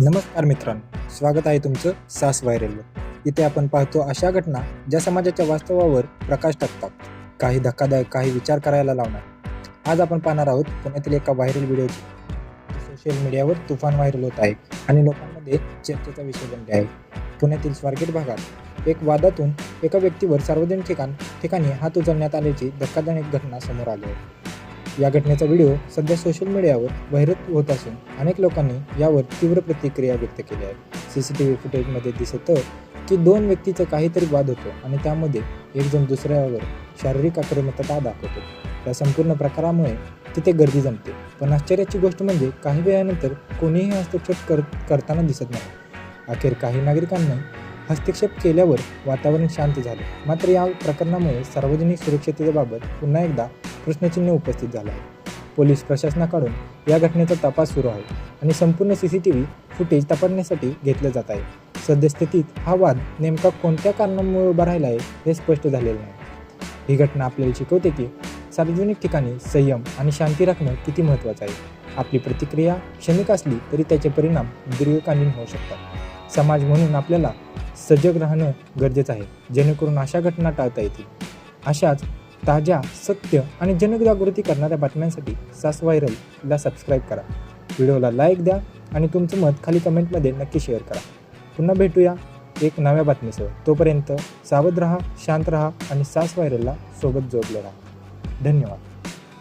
नमस्कार मित्रांनो स्वागत आहे तुमचं सास व्हायरलवर. इथे आपण पाहतो अशा घटना ज्या समाजाच्या वास्तवावर प्रकाश टाकतात. काही धक्कादायक काही विचार करायला लावणार. आज आपण पाहणार आहोत पुण्यातील एका व्हायरल व्हिडिओची. सोशल मीडियावर तुफान व्हायरल होत आहे आणि लोकांमध्ये चर्चेचा विषय बनले आहे. पुण्यातील स्वारगेट भागात एक वादातून एका व्यक्तीवर सार्वजनिक ठिकाण ठिकाणी हात उचलण्यात आल्याची धक्कादायक घटना समोर आली आहे. या घटनेचा व्हिडिओ सध्या सोशल मीडियावर व्हायरल होत असून अनेक लोकांनी यावर तीव्र प्रतिक्रिया व्यक्त केली आहे. सी सी टी व्ही फुटेजमध्ये दिसतं की दोन व्यक्तीचा काहीतरी वाद होतो आणि त्यामध्ये एकजण दुसऱ्यावर शारीरिक आक्रमकता दाखवतो. या संपूर्ण प्रकारामुळे तिथे गर्दी जमते. पण आश्चर्याची गोष्ट म्हणजे काही वेळानंतर कोणीही हस्तक्षेप कर करताना दिसत नाही. अखेर काही नागरिकांना हस्तक्षेप केल्यावर वातावरण शांत झाले. मात्र या प्रकरणामुळे सार्वजनिक सुरक्षिततेबाबत पुन्हा एकदा प्रश्नचिन्ह उपस्थित झालं आहे. पोलीस प्रशासनाकडून या घटनेचा तपास सुरू आहे आणि संपूर्ण C C T V footage तपासण्यासाठी घेतलं जात आहे. सद्यस्थितीत हा वाद नेमका कोणत्या कारणामुळे उभा राहिला आहे हे स्पष्ट झालेलं नाही. ही घटना आपल्याला शिकवते की सार्वजनिक ठिकाणी संयम आणि शांती राखणं किती महत्त्वाचं आहे. आपली प्रतिक्रिया क्षणिक असली तरी त्याचे परिणाम दीर्घकालीन होऊ शकतात. समाज म्हणून आपल्याला सजग राहणं गरजेचं आहे जेणेकरून अशा घटना टाळता येतील. अशाच ताज्या सत्य आणि जनजागृती करणाऱ्या बातम्यांसाठी सास व्हायरलला सबस्क्राईब करा. व्हिडिओला लाईक द्या आणि तुमचं मत खाली कमेंटमध्ये नक्की शेअर करा. पुन्हा भेटूया एक नव्या बातमीसह. तोपर्यंत सावध रहा शांत रहा आणि सास व्हायरलला सोबत जोडले राहा. धन्यवाद.